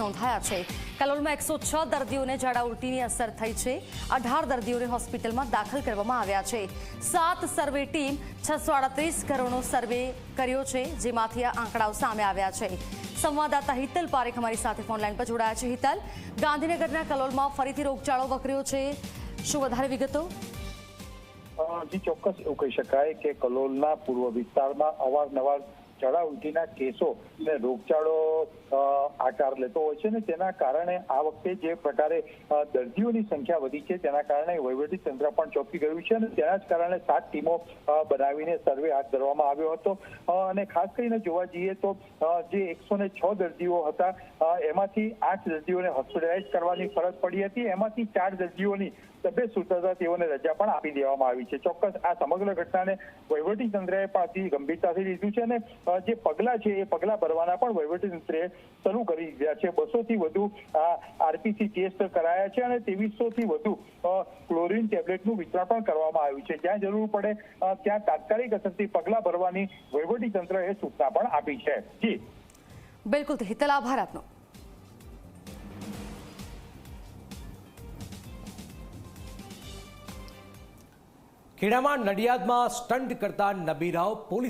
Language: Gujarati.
નોંધાયા છે. કલોલમાં એકસો છ દર્દીઓને ઝાડા ઉલટીની અસર થઈ છે. અઢાર દર્દીઓને હોસ્પિટલમાં દાખલ કરવામાં આવ્યા છે. સાત સર્વે ટીમ છસો આડત્રીસ ઘરોનો સર્વે કર્યો છે, જેમાંથી આ આંકડાઓ સામે આવ્યા છે. સંવાદદાતા હિતલ પારેખ અમારી સાથે ફોનલાઈન પર જોડાયા છે. હિતલ, ગાંધીનગરના કલોલમાં ફરીથી રોગચાળો વકર્યો છે. શું વધારે વિગતો? જી, ચોક્કસ એવું કહી શકાય કે કલોલના પૂર્વ વિસ્તારમાં અવારનવાર ઝાડા ઉલટીના કેસો ને રોગચાળો આકાર લેતો હોય છે ને તેના કારણે આ વખતે જે પ્રકારે દર્દીઓની સંખ્યા વધી છે તેના કારણે વહીવટી પણ ચોંકી ગયું છે અને તેના જ કારણે સાત ટીમો બનાવીને સર્વે હાથ ધરવામાં આવ્યો હતો. અને ખાસ કરીને જોવા જઈએ તો જે એકસો ને છ દર્દીઓ હતા એમાંથી આઠ દર્દીઓને હોસ્પિટલાઇઝ કરવાની ફરજ પડી હતી. એમાંથી ચાર દર્દીઓની તબિયત સુધરતા તેઓને રજા પણ આપી દેવામાં આવી છે. ચોક્કસ આ સમગ્ર ઘટનાને વહીવટી તંત્રએ પણ અતિ ગંભીરતાથી લીધું છે અને જે પગલા છે એ પગલા ભરવાના પણ વહીવટી તંત્રએ શરૂ કરી દીધા છે. બસો થી વધુ આરપીસી ટેસ્ટ કરાયા છે અને ત્રેવીસો થી વધુ ક્લોરિન ટેબ્લેટનું વિતરણ પણ કરવામાં આવ્યું છે. જ્યાં જરૂર પડે ત્યાં તાત્કાલિક અસરથી પગલાં ભરવાની વહીવટીતંત્રએ સૂચના પણ આપી છે. જી. બિલકુલ તો હિતલ આભાર આપનો. ખેડામાં નડિયાદમાં સ્ટન્ટ કરતા નબીરાવ પોલીસ